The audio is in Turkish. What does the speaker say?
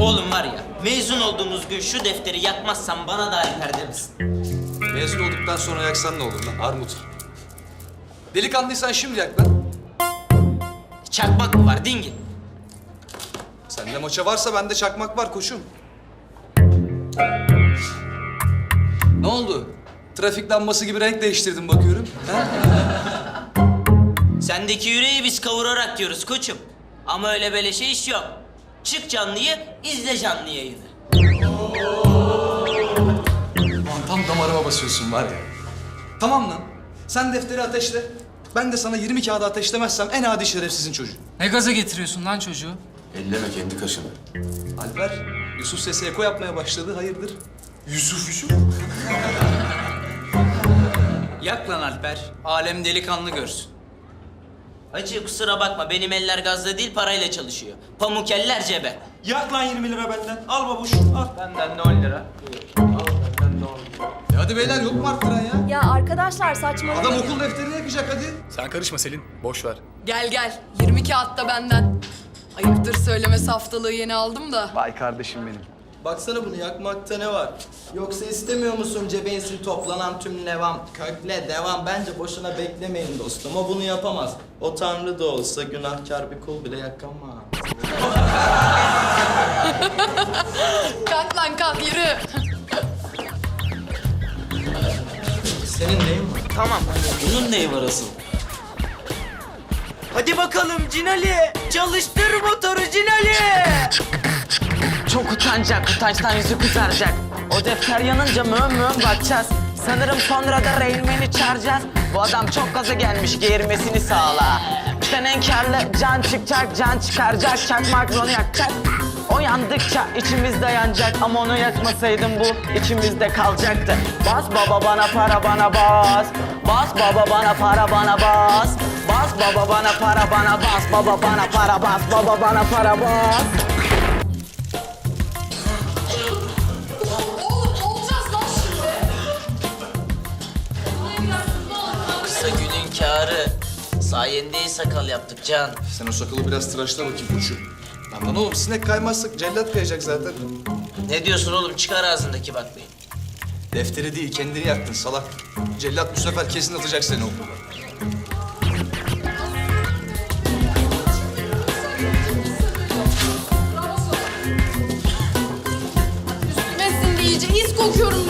Oğlum var ya, mezun olduğumuz gün şu defteri yakmazsan bana da Alper demesin. Mezun olduktan sonra yaksan ne olur lan armut? Delikanlıysan şimdi yak lan. Çakmak mı var dingin? Sende maça varsa bende çakmak var koçum. Ne oldu? Trafik lambası gibi renk değiştirdin bakıyorum. Ha? Sendeki yüreği biz kavurarak diyoruz koçum. Ama öyle beleşe iş yok. Çık canlıyı, izle canlı yayını. Lan tam damarıma basıyorsun var ya. Tamam lan. Sen defteri ateşle. Ben de sana 20 kağıdı ateşlemezsem en adi şerefsizin çocuğu. Ne gaza getiriyorsun lan çocuğu? Elleme kendi kaşını. Alper, Yusuf sesi eko yapmaya başladı. Hayırdır? Yusuf Yusuf. Yak lan Alper. Alem delikanlı görsün. Hacı kusura bakma benim eller gazda değil parayla çalışıyor. Pamuk eller cebe. Yak lan 20 lira benden. Al babuş al. Benden de 10 lira. E hadi beyler yok mu arttıran ya? Ya arkadaşlar saçmalamayın. Adam okul defterini yakacak hadi. Sen karışma Selin. Boş ver. Gel gel. 20 kağıt da benden. Ayıptır söylemesi haftalığı yeni aldım da. Vay kardeşim benim. Baksana bunu yakmakta ne var? Yoksa istemiyor musun cebensin toplanan tüm nevam? Kökle devam. Bence boşuna beklemeyin dostum. O bunu yapamaz. O tanrı da olsa günahkar bir kul bile yakamaz. Kalk lan kalk yürü. Senin neyin var? Tamam. Bunun neyi var asıl? Hadi bakalım Cinali. Çalıştır motoru Utanacak. Utançtan yüzü kızaracak. O defter yanınca mön mön bakacağız. Sanırım sonra da Railman'i çağıracağız. Bu adam çok gaza gelmiş geğirmesini sağla. İşten en karlı can çıkacak, can çıkaracak. Çakmak onu yakacak. O yandıkça içimizde yanacak ama onu yakmasaydım bu içimizde kalacaktı. Bas baba bana para bana bas. Bas baba bana para bana bas. Bas baba bana para bana bas. Baba bana para bas. Baba bana para bas. Çağrı. Sayende iyi sakal yaptık Can. Sen o sakalı biraz tıraşla bakayım koçum. Lan oğlum sinek kaymazsak cellat kayacak zaten. Ne diyorsun oğlum? Çıkar ağzındaki baklayı. Defteri değil kendini yaktın salak. Cellat bu sefer kesin atacak seni okuldan. Üstümesin de iyice. İz kokuyorum